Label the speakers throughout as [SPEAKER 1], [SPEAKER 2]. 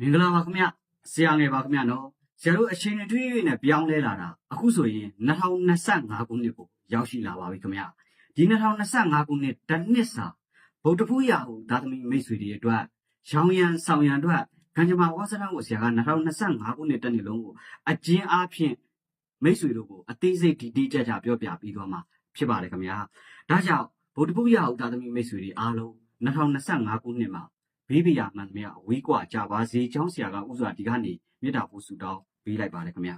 [SPEAKER 1] မင်္ဂလာပါခင်ဗျဆရာငယ်ပါခင်ဗျနော်ဆရာတို့အချိန်တွေတွေနဲ့ပြောင်းလဲလာတာအခုဆိုရင်2025ခုနှစ်ကိုရောက်ရှိလာပါပြီခင်ဗျဒီ2025ခုနှစ်တစ်နှစ်စာဗုဒ္ဓဖူးရာဟုသာသမီမိတ်ဆွေတွေအတွက်ရောင်ရံဆောင်ရံအတွက်ကံကြမ္မာဝါစနာကိုဆရာက2025ခုနှစ်တစ်နှစ်လုံးကိုအကျဉ်းအားဖြင့်မိတ်ဆွေတို့ကိုအသေးစိတ်ဒီတိကျကျပြောပြပြီးတော့မှဖြစ်ပါတယ်ခင်ဗျာဒါကြောင့်ဗုဒ္ဓဖူးရာဟုသာသမီမိတ်ဆွေတွေအားလုံး2025ခုနှစ်မှာ ဘေးပရာမှန်သမျှဝေးကွာကြပါစေချောင်းဆရာကဥစွာဒီကနေမေတ္တာပို့ဆုတောင်းပေးလိုက်ပါတယ်ခင်ဗျာ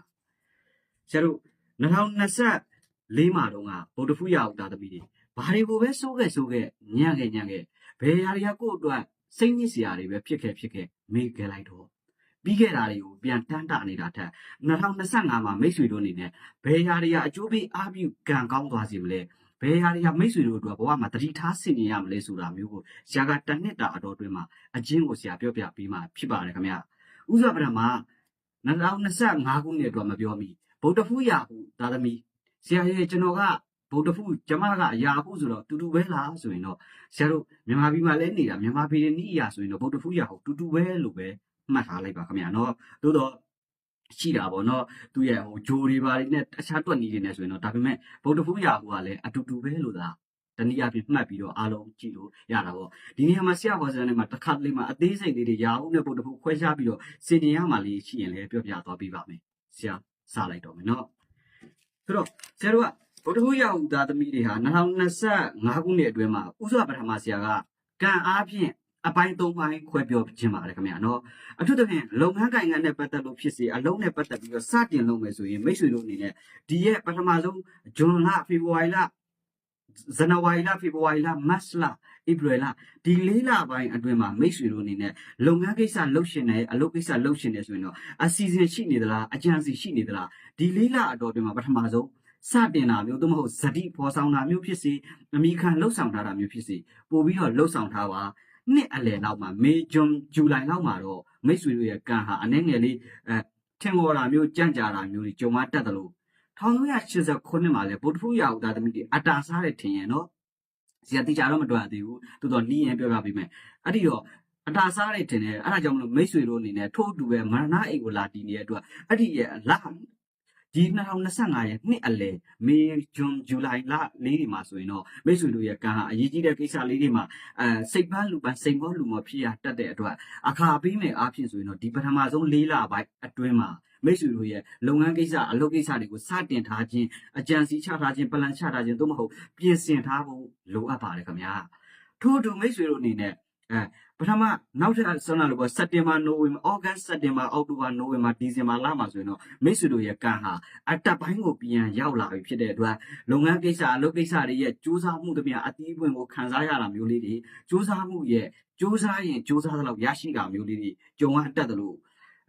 [SPEAKER 1] ဆရာတို့2024မှာတော့ကဗုဒ္ဓဖူးရအောင်တာသမီးတွေဘာတွေကိုပဲစိုးခဲ့စိုးခဲ့ညံ့ခဲ့ညံ့ခဲ့ဘယ်ဟာတွေကကိုယ့်အတွက်စိတ်ညစ်စရာတွေပဲဖြစ်ခဲ့ဖြစ်ခဲ့မေ့ခဲ့လိုက်တော့ပြီးခဲ့တာတွေကိုပြန်တန်းတနေတာထက်2025မှာမိတ်ဆွေတို့အနေနဲ့ဘယ်ဟာတွေကအကျိုးပေးအားပြုကံကောင်းသွားစီမလဲ ဘယ်ဟာတွေကမိတ်ဆွေတို့အတွက်ဘဝမှာတတိထားဆင်ခြင်ရမလဲဆိုတာမျိုးကိုဆရာကတစ်နှစ်တာအတော်တွင်းမှာအချင်းကိုဆရာပြောပြပေးမှာဖြစ်ပါတယ်ခင်ဗျာဥစွာပထမ2025ခုနှစ်အတွက်မပြောမိဗုဒ္ဓဖူးရာဟုသာသမီဆရာရဲ့ကျွန်တော်ကဗုဒ္ဓဖူးကျမကအရာဟုဆိုတော့တူတူပဲလားဆိုရင်တော့ဆရာတို့မြန်မာပြည်မှာလည်းနေတာမြန်မာပြည်ရဲ့ဤအရာဆိုရင်တော့ဗုဒ္ဓဖူးရာဟုတူတူပဲလို့ပဲမှတ်ထားလိုက်ပါခင်ဗျာနော်သို့တော့ ရှိတာပေါ့နော်သူရဲ့ဟိုဂျိုတွေပါတွေနဲ့တခြားတွက်နေနေဆိုရင်တော့ဒါပေမဲ့ဗုဒ္ဓဖူးရာဟုကလည်းအတူတူပဲလို့သာတနည်းအားဖြင့်မှတ်ပြီးတော့အားလုံးကြည့်လို့ရတာပေါ့ဒီနေရာမှာဆရာဘောဇန်နဲ့မှာတစ်ခါတလေမှာအသေးစိတ်လေးတွေရာဟုနဲ့ဗုဒ္ဓဖူးခွဲခြားပြီးတော့စင်တင်ရမှာလေးရှိရင်လည်းပြောပြသွားပေးပါမယ်ဆရာစလိုက်တော့မယ်နော်ဆိုတော့ဆရာတို့ကဗုဒ္ဓဖူးရာဟုသားသမီးတွေဟာ2025ခုနှစ်အတွင်းမှာဥစွာပထမဆရာကကံအားဖြင့် အပိုင်း၃ပိုင်းခွဲပြောခြင်းပါတယ်ခင်ဗျာနော်အထူးသဖြင့်လုပ်ငန်းကိုင်ငံနဲ့ပတ်သက်လို့ဖြစ်စေအလုံးနဲ့ပတ်သက်ပြီးတော့စတင်လုပ်မယ်ဆိုရင်မိတ်ဆွေတို့အနေနဲ့ဒီရဲ့ပထမဆုံးဇွန်လဖေဖော်ဝါရီလဇန်နဝါရီလဖေဖော်ဝါရီလမတ်လဧပြီလဒီလေးလပိုင်းအတွင်းမှာမိတ်ဆွေတို့အနေနဲ့လုပ်ငန်းကိစ္စလုပ်ရှင်တယ်အလုပ်ကိစ္စလုပ်ရှင်တယ်ဆိုရင်တော့အစီအစဉ်ရှိနေသလားအကြံစီရှိနေသလားဒီလေးလအတော်အတွင်းမှာပထမဆုံးစတင်တာမျိုးသို့မဟုတ်ဇတိဖော်ဆောင်တာမျိုးဖြစ်စေအမိခံလှုပ်ဆောင်ထားတာမျိုးဖြစ်စေပို့ပြီးတော့လှုပ်ဆောင်ထားပါ နှစ်အလယ်နောက်မှာမေဂျွန်ဇူလိုင်လောက်မှာတော့မိတ်ဆွေတို့ရဲ့ကံဟာအနှဲငယ်လေးအဲထင်ပေါ်တာမျိုးကြံ့ကြာတာမျိုးတွေကြုံရတတ်တယ်လို့1989မှာလဲဗုဒ္ဓဖူးရာဟုသားသမီးတွေအတာစားတဲ့ထင်ရင်နော်ဆရာတိကျတော့မတွေ့ရသေးဘူးတိုးတော့နီးရင်ပြောပြပေးမယ်အဲ့ဒီတော့အတာစားတဲ့ထင်တယ်အဲ့ဒါကြောင့်မလို့မိတ်ဆွေတို့အနေနဲ့ထို့အတူပဲမရဏအိမ်ကိုလာတည်နေတဲ့အတွက်အဲ့ဒီရဲ့လာ ဒီ2025ရဲ့နှစ်အလယ်မေဇွန်ဇူလိုင်လလေးတွေမှာဆိုရင်တော့မိတ်ဆွေတို့ရဲ့ကံဟာအရေးကြီးတဲ့ကိစ္စလေးတွေမှာအဲစိတ်ပန်းလူပန်းစိတ်မောလူမောဖြစ်ရတတ်တဲ့အတွက်အခါပေးမယ်အားဖြင့်ဆိုရင်တော့ဒီပထမဆုံး၄လပိုင်းအတွင်းမှာမိတ်ဆွေတို့ရဲ့လုပ်ငန်းကိစ္စအလုပ်ကိစ္စတွေကိုစတင်ထားခြင်းအကြံစီချထားခြင်းပလန်ချထားခြင်းသို့မဟုတ်ပြင်ဆင်ထားဖို့လိုအပ်ပါတယ်ခင်ဗျာထို့အတူမိတ်ဆွေတို့အနေနဲ့အဲ ပထမနောက်ထပ်ဆွမ်းလာလို့ပေါ့စက်တင်ဘာနိုဝင်ဘာဩဂတ်စက်တင်ဘာအောက်တိုဘာနိုဝင်ဘာဒီဇင်ဘာလမှာဆိုရင်တော့မိတ်ဆွေတို့ရဲ့ကံဟာအတက်ပိုင်းကိုပြန်ရောက်လာပြီဖြစ်တဲ့အတွက်လုပ်ငန်းကိစ္စအလုပ်ကိစ္စတွေရဲ့စူးစမ်းမှုတပြားအသီးပွင့်ကိုခံစားရတာမျိုးလေးတွေစူးစမ်းမှုရဲ့စူးစမ်းရင်စူးစမ်းသလောက်ရရှိတာမျိုးလေးတွေကြုံရတတ်တယ်လို့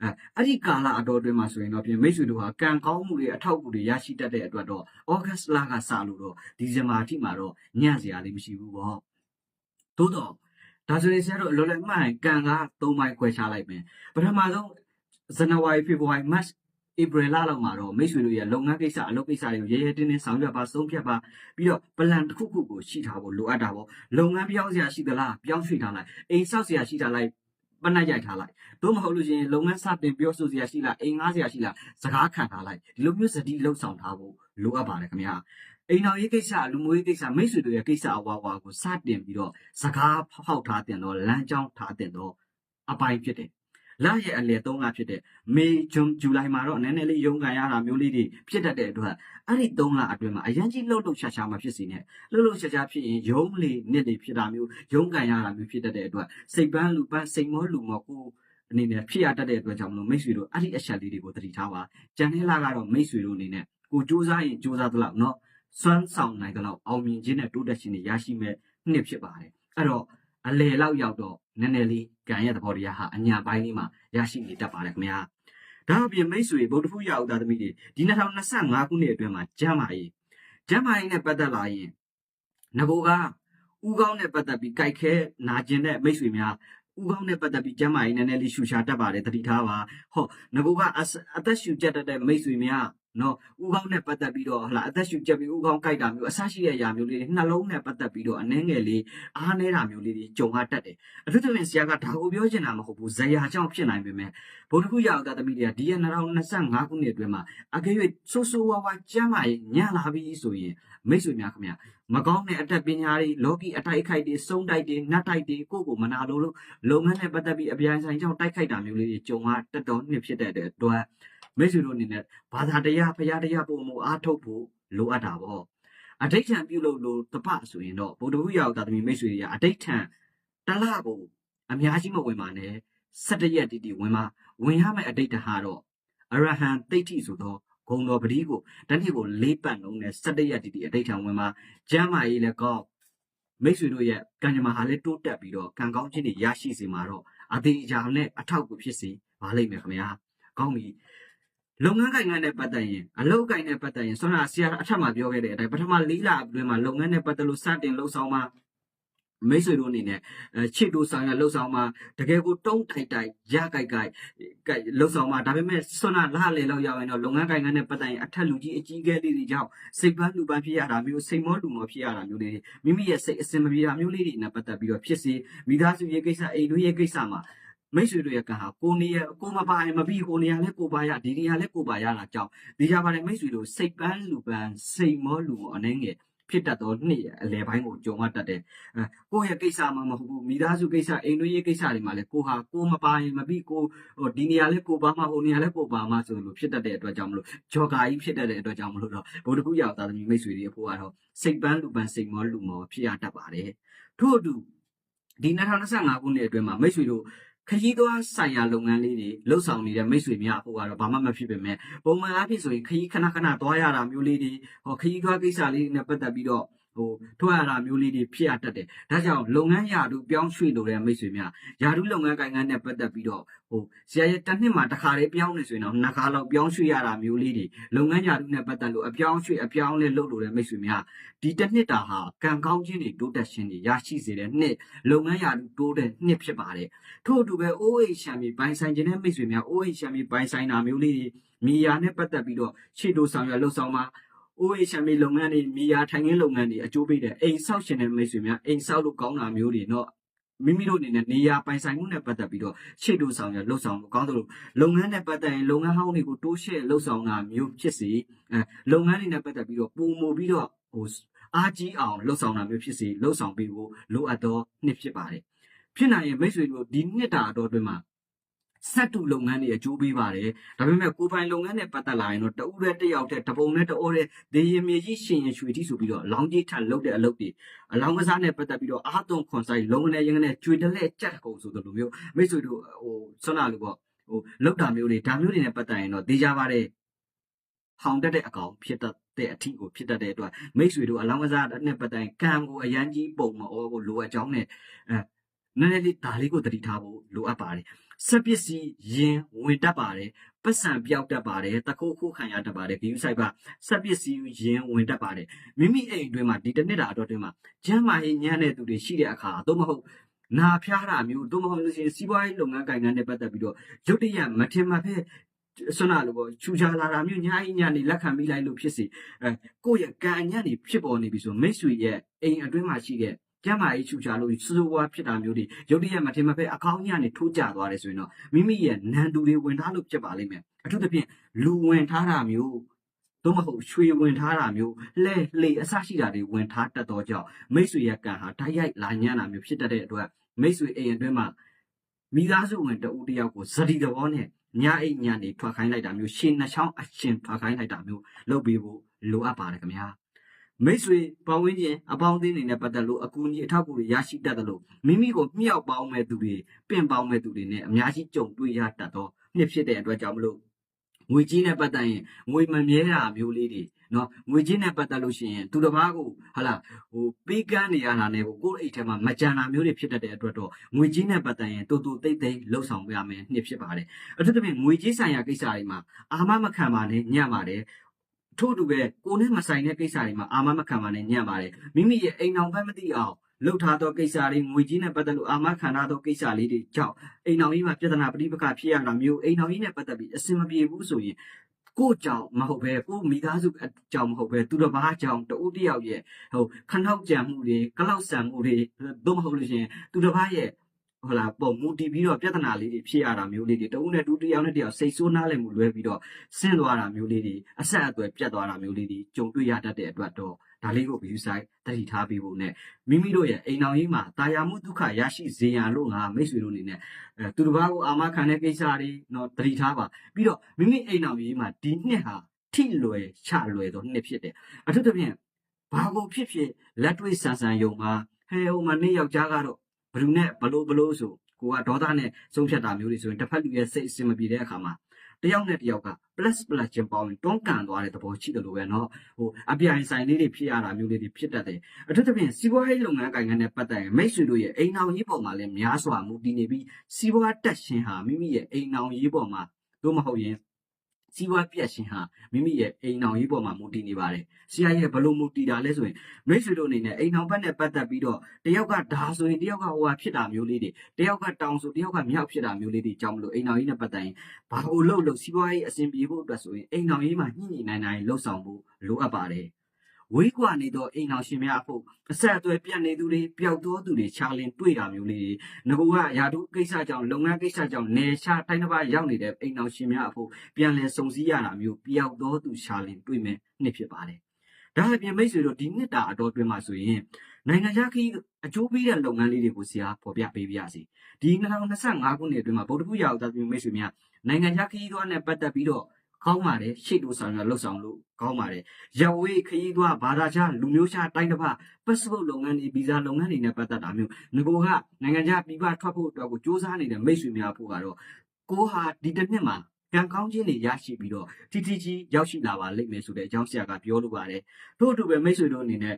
[SPEAKER 1] အဲအဲ့ဒီကာလအတော်အတွင်းမှာဆိုရင်တော့ပြင်မိတ်ဆွေတို့ဟာကံကောင်းမှုတွေအထောက်အကူတွေရရှိတတ်တဲ့အတွက်တော့ဩဂတ်လကစလို့တော့ဒီဇင်ဘာအထိမှာတော့ညံ့စရာလေးမရှိဘူးပေါ့သို့တော့ ဒါဆိုရင်ဆရာတို့အလွန်လည်းမှန်ကံက၃မိုင်ခွဲခြားလိုက်မယ်ပထမဆုံးဇန်နဝါရီဖေဖော်ဝါရီမတ်ဧပြီလလောက်မှာတော့မိတ်ဆွေတို့ရဲ့လုပ်ငန်းကိစ္စအလုပ်ကိစ္စတွေကိုရဲရဲတင်းတင်းဆောင်ရွက်ပါဆုံးဖြတ်ပါပြီးတော့ပလန်တစ်ခုခုကိုရှိထားဖို့လိုအပ်တာပေါ့လုပ်ငန်းပြောင်းစရာရှိသလားပြောင်းရွှေ့ထားလိုက်အိမ်ဆောက်စရာရှိတာလိုက်ပနက်ရိုက်ထားလိုက်တို့မဟုတ်လို့ရှိရင်လုပ်ငန်းစတင်ပြောဆိုစရာရှိလားအိမ်ငားစရာရှိလားစကားခံထားလိုက်ဒီလိုမျိုးစတိလှုပ်ဆောင်ထားဖို့လိုအပ်ပါတယ်ခင်ဗျာ အိမ်တော်ရေးကိစ္စလူမျိုးရေးကိစ္စမိတ်ဆွေတို့ရဲ့ကိစ္စအဝါဝါကိုစတင်ပြီးတော့စကားဖောက်ထားတင်တော့လမ်းကြောင်းထားတင်တော့အပိုင်းဖြစ်တယ်လရဲ့အလယ်၃လဖြစ်တဲ့မေဂျွန်ဇူလိုင်မှာတော့နည်းနည်းလေးရုန်းကန်ရတာမျိုးလေးတွေဖြစ်တတ်တဲ့အတွက်အဲ့ဒီ၃လအတွင်းမှာအရန်ကြီးလှုပ်လှုပ်ရှားရှားမှဖြစ်စီနဲ့လှုပ်လှုပ်ရှားရှားဖြစ်ရင်ရုံးလေနှစ်တွေဖြစ်တာမျိုးရုန်းကန်ရတာမျိုးဖြစ်တတ်တဲ့အတွက်စိတ်ပန်းလူပန်းစိတ်မောလူမောကိုအနေနဲ့ဖြစ်ရတတ်တဲ့အတွက်ကြောင့်မလို့မိတ်ဆွေတို့အဲ့ဒီအချက်လေးတွေကိုသတိထားပါကြံတဲ့လာကတော့မိတ်ဆွေတို့အနေနဲ့ကိုစူးစမ်းရင်စူးစမ်းသလောက်နော် စွမ်းဆောင်နိုင်သလောက်အောင်မြင်ခြင်းနဲ့တိုးတက်ခြင်းတွေရရှိမဲ့နှစ်ဖြစ်ပါတယ်အဲ့တော့အလေလောက်ရောက်တော့နည်းနည်းလေးကံရဲ့သဘောတရားဟာအညာပိုင်းလေးမှာရရှိနေတတ်ပါတယ်ခင်ဗျာဒါအပြင်မိတ်ဆွေဗုဒ္ဓဖူးရဥဒသမီးတွေဒီ2025ခုနှစ်အတွင်းမှာကျမ်းမာရေးကျမ်းမာရေးနဲ့ပတ်သက်လာရင်ငကိုကဥကောင်းနဲ့ပတ်သက်ပြီးကြိုက်ခဲနာကျင်တဲ့မိတ်ဆွေများဥကောင်းနဲ့ပတ်သက်ပြီးကျမ်းမာရေးနည်းနည်းလေးရှူရှာတတ်ပါတယ်သတိထားပါဟောငကိုကအသက်ရှူကျက်တတ်တဲ့မိတ်ဆွေများ နော်ဥကောင်းနဲ့ပတ်သက်ပြီးတော့ဟလာအသက်ရှူချက်ပြီးဥကောင်းကြိုက်တာမျိုးအဆရှိတဲ့အရာမျိုးလေးတွေနှလုံးနဲ့ပတ်သက်ပြီးတော့အနှဲငယ်လေးအားနေတာမျိုးလေးတွေကြုံရတတ်တယ်အထူးသဖြင့်ဆရာကဒါကိုပြောချင်တာမဟုတ်ဘူးဇရာကြောင့်ဖြစ်နိုင်ပေမဲ့ဘုဒ္ဓခုရောက်တာသမီးတွေကဒီရ2025ခုနှစ်အတွင်းမှာအကယ်၍ဆိုးဆိုးဝါးဝါကျမ်းမာရေးညံ့လာပြီဆိုရင်မိတ်ဆွေများခင်ဗျာမကောင်းတဲ့အတတ်ပညာတွေလောကီအတိုက်အခိုက်တွေစုံတိုက်တွေနှက်တိုက်တွေကိုယ့်ကိုမနာလို့လို့လုပ်ငန်းနဲ့ပတ်သက်ပြီးအပြိုင်ဆိုင်ကြောင့်တိုက်ခိုက်တာမျိုးလေးတွေကြုံရတတ်တော်နှစ်ဖြစ်တဲ့အတွက် မိတ်ဆွေတို့အနေနဲ့ဘာသာတရားဖရာတရားပုံမူအားထုတ်ဖို့လိုအပ်တာပေါ့အဋိဋ္ဌံပြုလုပ်လို့တပဆိုရင်တော့ဗုဒ္ဓဘုရားတာသမီမိတ်ဆွေတွေကအဋိဋ္ဌံတလကိုအများကြီးမဝင်ပါနဲ့17ရက်တိတိဝင်ပါဝင်ရမယ့်အဋိဋ္ဌဟာတော့အရဟံတိဋ္ဌိဆိုတော့ဂုံတော်ပတိကိုတနေ့ကိုလေးပတ်လုံးနဲ့17ရက်တိတိအဋိဋ္ဌံဝင်ပါကျမ်းမာရေးလည်းကောင်းမိတ်ဆွေတို့ရဲ့ကံကြမ္မာဟာလည်းတိုးတက်ပြီးတော့ကံကောင်းခြင်းတွေရရှိစေမှာတော့အသေးအချာနဲ့အထောက်အကူဖြစ်စေပါလိမ့်မယ်ခင်ဗျာကောင်းပြီ လုပ်ငန်းကိုင်ငန်းနဲ့ပတ်သက်ရင်အလုပ်ကိုင်နဲ့ပတ်သက်ရင်ဆွမ်းနာဆရာအထက်မှာပြောခဲ့တဲ့အတိုင်းပထမ၄လအတွင်းမှာလုပ်ငန်းနဲ့ပတ်သက်လို့စတင်လှုပ်ဆောင်မှာမိတ်ဆွေတို့အနေနဲ့အဲချစ်တို့ဆောင်ရလှုပ်ဆောင်မှာတကယ်ကိုတုံးတိုက်တိုက်ရကြိုက်ကြိုက်ကြိုက်လှုပ်ဆောင်မှာဒါပေမဲ့ဆွမ်းနာလှလေလောက်ရောက်ရင်တော့လုပ်ငန်းကိုင်ငန်းနဲ့ပတ်သက်ရင်အထက်လူကြီးအကြီးအကဲလေးတွေကြောင့်စိတ်ပန်းလူပန်းဖြစ်ရတာမျိုးစိတ်မောလူမောဖြစ်ရတာမျိုးလေးတွေမိမိရဲ့စိတ်အစင်မပြေတာမျိုးလေးတွေနဲ့ပတ်သက်ပြီးတော့ဖြစ်စေမိသားစုရဲ့ကိစ္စအိမ်တို့ရဲ့ကိစ္စမှာ မိတ်ဆွေတို့ရဲ့ကံဟာကိုနေရကိုမပါရင်မပြီးဟိုနေရာလဲကိုပါရဒီနေရာလဲကိုပါရတာကြောင့်ဒီကြပါတဲ့မိတ်ဆွေတို့စိတ်ပန်းလူပန်းစိတ်မောလူမောအနေငယ်ဖြစ်တတ်သောနှစ်ရဲ့အလဲပိုင်းကိုကြုံရတတ်တယ်အဲကိုယ့်ရဲ့ကိစ္စမှမဟုတ်ဘူးမိသားစုကိစ္စအိမ်တို့ရဲ့ကိစ္စတွေမှာလဲကိုဟာကိုမပါရင်မပြီးကိုဟိုဒီနေရာလဲကိုပါမှဟိုနေရာလဲကိုပါမှဆိုလို့ဖြစ်တတ်တဲ့အတွက်ကြောင့်မလို့ဂျော်ဂါကြီးဖြစ်တတ်တဲ့အတွက်ကြောင့်မလို့တော့ဘုဒ္ဓကူရောက်သားသမီးမိတ်ဆွေတွေအဖို့ကတော့စိတ်ပန်းလူပန်းစိတ်မောလူမောဖြစ်ရတတ်ပါတယ်ထို့အတူဒီ2025ခုနှစ်အတွင်းမှာမိတ်ဆွေတို့ ခကြီးသွားဆိုင်ရာလုပ်ငန်းလေးတွေလှုပ်ဆောင်နေတဲ့မိတ်ဆွေများအဖို့ကတော့ဘာမှမဖြစ်ပေမဲ့ပုံမှန်အားဖြင့်ဆိုရင်ခကြီးခဏခဏသွားရတာမျိုးလေးတွေဟောခကြီးသွားကိစ္စလေးတွေနဲ့ပတ်သက်ပြီးတော့ ဟိုထွက်ရတာမျိုးလေးတွေဖြစ်ရတတ်တယ်။ဒါကြောင့်လုပ်ငန်းရာထူးပြောင်းရွှေ့လို့တဲ့မိတ်ဆွေများရာထူးလုပ်ငန်းကိုင်ငန်းနဲ့ပတ်သက်ပြီးတော့ဟိုဆရာရဲ့တစ်နှစ်မှာတစ်ခါလေးပြောင်းနေဆိုရင်တော့နှစ်ခါလောက်ပြောင်းရွှေ့ရတာမျိုးလေးတွေလုပ်ငန်းရာထူးနဲ့ပတ်သက်လို့အပြောင်းရွှေ့အပြောင်းလဲလုပ်လို့တဲ့မိတ်ဆွေများဒီတစ်နှစ်တာဟာကံကောင်းခြင်းတွေတိုးတက်ခြင်းတွေရရှိစေတဲ့နှစ်လုပ်ငန်းရာထူးတိုးတဲ့နှစ်ဖြစ်ပါတယ်။ထို့အတူပဲ OH ရှမ်းပြည်ပိုင်ဆိုင်ခြင်းနဲ့မိတ်ဆွေများ OH ရှမ်းပြည်ပိုင်ဆိုင်တာမျိုးလေးတွေမြေယာနဲ့ပတ်သက်ပြီးတော့ခြေတိုဆောင်ရလှုပ်ဆောင်မှာ OHM လုပ်ငန်းတွေမြေယာထိုင်ခင်းလုပ်ငန်းတွေအကျိုးပေးတဲ့အိမ်ဆောက်ရှင်တဲ့မိတ်ဆွေများအိမ်ဆောက်လို့ကောင်းတာမျိုးတွေတော့မိမိတို့အနေနဲ့နေရာပိုင်ဆိုင်မှုနဲ့ပတ်သက်ပြီးတော့ရှေ့တိုးဆောင်ရလှုပ်ဆောင်လို့ကောင်းသလိုလုပ်ငန်းနဲ့ပတ်သက်ရင်လုပ်ငန်းဟောင်းတွေကိုတိုးရှေ့လှုပ်ဆောင်တာမျိုးဖြစ်စေအဲလုပ်ငန်းတွေနဲ့ပတ်သက်ပြီးတော့ပုံမှုပြီးတော့ဟိုအားကြီးအောင်လှုပ်ဆောင်တာမျိုးဖြစ်စေလှုပ်ဆောင်ပေးဖို့လိုအပ်တော့နှစ်ဖြစ်ပါတယ်ဖြစ်နိုင်ရင်မိတ်ဆွေတို့ဒီနှစ်တာအတော်အတွင်းမှာ စက်တူလုပ်ငန်းတွေအကျိုးပေးပါတယ်ဒါပေမဲ့ကိုယ်ပိုင်လုပ်ငန်းနဲ့ပတ်သက်လာရင်တော့တဦးနဲ့တစ်ယောက်တည်းတပုံနဲ့တအိုးတည်းဒေရင်မြေကြီးရှင်ရင်ရွှေတိဆိုပြီးတော့အလောင်းကြီးထပ်လုပ်တဲ့အလုပ်တွေအလောင်းကစားနဲ့ပတ်သက်ပြီးတော့အားသွန်ခွန်ဆိုင်လုံးဝနဲ့ရင်နဲ့ကျွေတလဲကြက်ကုန်ဆိုတဲ့လိုမျိုးမိတ်ဆွေတို့ဟိုဆွမ်းနာလို့ပေါ့ဟိုလောက်တာမျိုးတွေဒါမျိုးတွေနဲ့ပတ်သက်ရင်တော့ဒေကြပါတယ်ဟောင်တက်တဲ့အကောင်ဖြစ်တတ်တဲ့အထီကိုဖြစ်တတ်တဲ့အတွက်မိတ်ဆွေတို့အလောင်းကစားနဲ့ပတ်သက်ရင်ကံကိုအရန်ကြီးပုံမအောကိုလိုအပ်ကြောင်းနဲ့အဲနည်းနည်းလေးဒါလေးကိုတတိထားဖို့လိုအပ်ပါတယ် စက်ပစ္စည်းရင်ဝင်တတ်ပါတယ်ပတ်စံပြောက်တတ်ပါတယ်တခုခုခံရတတ်ပါတယ်ဂယူးဆိုင်ပါစက်ပစ္စည်းရင်ဝင်တတ်ပါတယ်မိမိအိမ်အတွင်းမှာဒီတစ်နှစ်တာအတော့အတွင်းမှာကျမ်းမာရေးညံ့တဲ့သူတွေရှိတဲ့အခါသို့မဟုတ်နာဖျားတာမျိုးသို့မဟုတ်လို့ရှိရင်စီးပွားရေးလုပ်ငန်းကိုင်ငန်းနဲ့ပတ်သက်ပြီးတော့ရုတ်တရက်မထင်မှတ်ဖက်ဆွမ်းနာလို့ပေါ့ချူချာလာတာမျိုးညာကြီးညာနေလက်ခံမိလိုက်လို့ဖြစ်စီအဲကိုယ့်ရဲ့ကံအညံ့နေဖြစ်ပေါ်နေပြီဆိုမိတ်ဆွေရဲ့အိမ်အတွင်းမှာရှိတဲ့ ကျမ်းမာရေးချူချာလို့စူးစူးဝါးဖြစ်တာမျိုးတွေရုတ်တရက်မထင်မှတ်ဖက်အကောင်းညံ့နေထိုးကျသွားတယ်ဆိုရင်တော့မိမိရဲ့နန်တူတွေဝင်ထားလို့ဖြစ်ပါလိမ့်မယ်အထူးသဖြင့်လူဝင်ထားတာမျိုးသို့မဟုတ်ရွှေဝင်ထားတာမျိုးလဲလေအစရှိတာတွေဝင်ထားတတ်တော့ကြောင့်မိတ်ဆွေရဲ့ကံဟာတိုက်ရိုက်လာညံ့တာမျိုးဖြစ်တတ်တဲ့အတွက်မိတ်ဆွေအိမ်အတွင်းမှာမိသားစုဝင်တဦးတစ်ယောက်ကိုဇတိတဘောနဲ့ညအိတ်ညနေထွက်ခိုင်းလိုက်တာမျိုးရှင်နှချောင်းအရှင်ထွက်ခိုင်းလိုက်တာမျိုးလုပ်ပေးဖို့လိုအပ်ပါတယ်ခင်ဗျာ မိတ်ဆွေပေါင်းဝင်းခြင်းအပေါင်းအသင်းတွေနဲ့ပတ်သက်လို့အကူအညီအထောက်အကူတွေရရှိတတ်တယ်လို့မိမိကိုမြောက်ပေါင်းမဲ့သူတွေပင့်ပေါင်းမဲ့သူတွေနဲ့အများကြီးကြုံတွေ့ရတတ်တော့နှစ်ဖြစ်တဲ့အတွက်ကြောင့်မလို့ငွေကြီးနဲ့ပတ်သက်ရင်ငွေမမြဲတာမျိုးလေးတွေနော်ငွေကြီးနဲ့ပတ်သက်လို့ရှိရင်သူတစ်ပါးကိုဟာလာဟိုပေးကမ်းနေရတာနဲ့ကိုကိုယ့်အိတ်ထဲမှာမကြံတာမျိုးတွေဖြစ်တတ်တဲ့အတွက်တော့ငွေကြီးနဲ့ပတ်သက်ရင်တူတူတိတ်တိတ်လှုပ်ဆောင်ပြရမယ်နှစ်ဖြစ်ပါတယ်အထူးသဖြင့်ငွေကြီးဆိုင်ရာကိစ္စတွေမှာအာမမခံပါနဲ့ညံ့ပါတယ် ထို့အတူပဲကိုယ်နဲ့မဆိုင်တဲ့ကိစ္စတွေမှာအာမမခံပါနဲ့ညံ့ပါတယ်မိမိရဲ့အိမ်အောင်ဘက်မသိအောင်လှုပ်ထားသောကိစ္စတွေငွေကြီးနဲ့ပတ်သက်လို့အာမခံထားသောကိစ္စလေးတွေကြောင့်အိမ်အောင်ကြီးမှာပြဿနာပဋိပက္ခဖြစ်ရတာမျိုးအိမ်အောင်ကြီးနဲ့ပတ်သက်ပြီးအဆင်မပြေဘူးဆိုရင်ကိုယ့်ကြောင့်မဟုတ်ပဲကိုယ့်မိသားစုအကြောင့်မဟုတ်ပဲသူတစ်ပါးကြောင့်တဦးတစ်ယောက်ရဲ့ဟိုခနောက်ကြံမှုတွေကလောက်ဆန်မှုတွေသို့မဟုတ်လို့ရှိရင်သူတစ်ပါးရဲ့ ဟလာပုံမူတည်ပြီးတော့ပြဿနာလေးတွေဖြစ်ရတာမျိုးလေးတွေတဦးနဲ့တူတစ်ယောက်နဲ့တစ်ယောက်စိတ်ဆိုးနားလည်မှုလွဲပြီးတော့ဆင်းသွားတာမျိုးလေးတွေအဆက်အသွယ်ပြတ်သွားတာမျိုးလေးတွေကြုံတွေ့ရတတ်တဲ့အတွက်တော့ဒါလေးကို view site တတိထားပြီးဖို့ ਨੇ မိမိတို့ရဲ့အိမ်တော်ကြီးမှာတာယာမှုဒုက္ခရရှိစေရန်လို့ငါမိတ်ဆွေတို့အနေနဲ့အဲသူတစ်ပါးကိုအာမခံတဲ့ကိစ္စတွေတော့တတိထားပါပြီးတော့မိမိအိမ်တော်ကြီးမှာဒီနှစ်ဟာထိလွယ်ချလွယ်တော့နှစ်ဖြစ်တယ်အထူးသဖြင့်ဘာကိုဖြစ်ဖြစ်လက်တွေ့ဆန်ဆန်ယုံမှာဟဲဟိုမှာနေ့ယောက်ျားကတော့ ဘလူနဲ့ဘလို့ဘလို့ဆိုကိုကဒေါသနဲ့ဆုံးဖြတ်တာမျိုးတွေဆိုရင်တစ်ဖက်လူရဲ့စိတ်အစင်မပြေတဲ့အခါမှာတယောက်နဲ့တယောက်က plus plus ချင်းပေါင်းရင်တွန်းကန်သွားတဲ့သဘောရှိတယ်လို့ပဲเนาะဟိုအပြိုင်ဆိုင်လေးတွေဖြစ်ရတာမျိုးလေးတွေဖြစ်တတ်တယ်အထူးသဖြင့်စီးပွားရေးလုပ်ငန်းကိုင်ငန်းနဲ့ပတ်သက်ရင်မိတ်ဆွေတို့ရဲ့အိမ်အောင်ရေးပေါ်မှာလည်းများစွာမူတည်နေပြီးစီးပွားတက်ရှင်ဟာမိမိရဲ့အိမ်အောင်ရေးပေါ်မှာတို့မဟုတ်ရင် စီးပွားပြက်ရှင်ဟာမိမိရဲ့အိမ်အောင်ရေးပေါ်မှာမူတည်နေပါတယ်ဆရာရဲ့ဘလို့မူတည်တာလဲဆိုရင်မိတ်ဆွေတို့အနေနဲ့အိမ်အောင်ဘက်နဲ့ပတ်သက်ပြီးတော့တယောက်ကဓာဆိုရင်တယောက်ကဟိုဟာဖြစ်တာမျိုးလေးတွေတယောက်ကတောင်ဆိုတယောက်ကမြောက်ဖြစ်တာမျိုးလေးတွေကြောင့်မလို့အိမ်အောင်ရေးနဲ့ပတ်သက်ရင်ဘာကိုလှုပ်လို့စီးပွားရေးအဆင်ပြေဖို့အတွက်ဆိုရင်အိမ်အောင်ရေးမှာညှိညှိနိုင်နိုင်လှုပ်ဆောင်ဖို့လိုအပ်ပါတယ် ဝေးကွာနေတော့အိမ်အောင်ရှင်များအဖို့အဆက်အသွယ်ပြတ်နေသူတွေပျောက်သောသူတွေခြာလင်တွေ့တာမျိုးလေးတွေငကူကယာတုကိစ္စကြောင့်လုပ်ငန်းကိစ္စကြောင့်နေချတိုင်းတစ်ပါးရောက်နေတဲ့အိမ်အောင်ရှင်များအဖို့ပြန်လည်စုံစည်းရတာမျိုးပျောက်သောသူခြာလင်တွေ့မယ်နှစ်ဖြစ်ပါတယ်ဒါအပြင်မိတ်ဆွေတို့ဒီနှစ်တာအတော်တွင်မှာဆိုရင်နိုင်ငံခြားခီးအကျိုးပေးတဲ့လုပ်ငန်းလေးတွေကိုဆရာပေါ်ပြပေးပြရစီဒီ2025ခုနှစ်အတွင်းမှာဗုဒ္ဓဘုရားဥဒ္ဒမိတ်ဆွေများနိုင်ငံခြားခရီးသွားနဲ့ပတ်သက်ပြီးတော့ ကောင်းပါတယ်ရှေ့တို့ဆောင်ရလှုပ်ဆောင်လို့ကောင်းပါတယ်ရဝေးခရီးသွားဘာသာခြားလူမျိုးခြားတိုင်းတစ်ပါး passport လုပ်ငန်းတွေဗီဇာလုပ်ငန်းတွေနဲ့ပတ်သက်တာမျိုးငကိုကနိုင်ငံခြားပြည်ပထွက်ဖို့အတွက်ကိုစူးစမ်းနေတဲ့မိတ်ဆွေများဖို့ကတော့ကိုဟာဒီတစ်နှစ်မှာကံကောင်းခြင်းတွေရရှိပြီးတော့တီတီကြီးရောက်ရှိလာပါလိမ့်မယ်ဆိုတဲ့အကြောင်းဆရာကပြောလိုပါတယ်ထို့အတူပဲမိတ်ဆွေတို့အနေနဲ့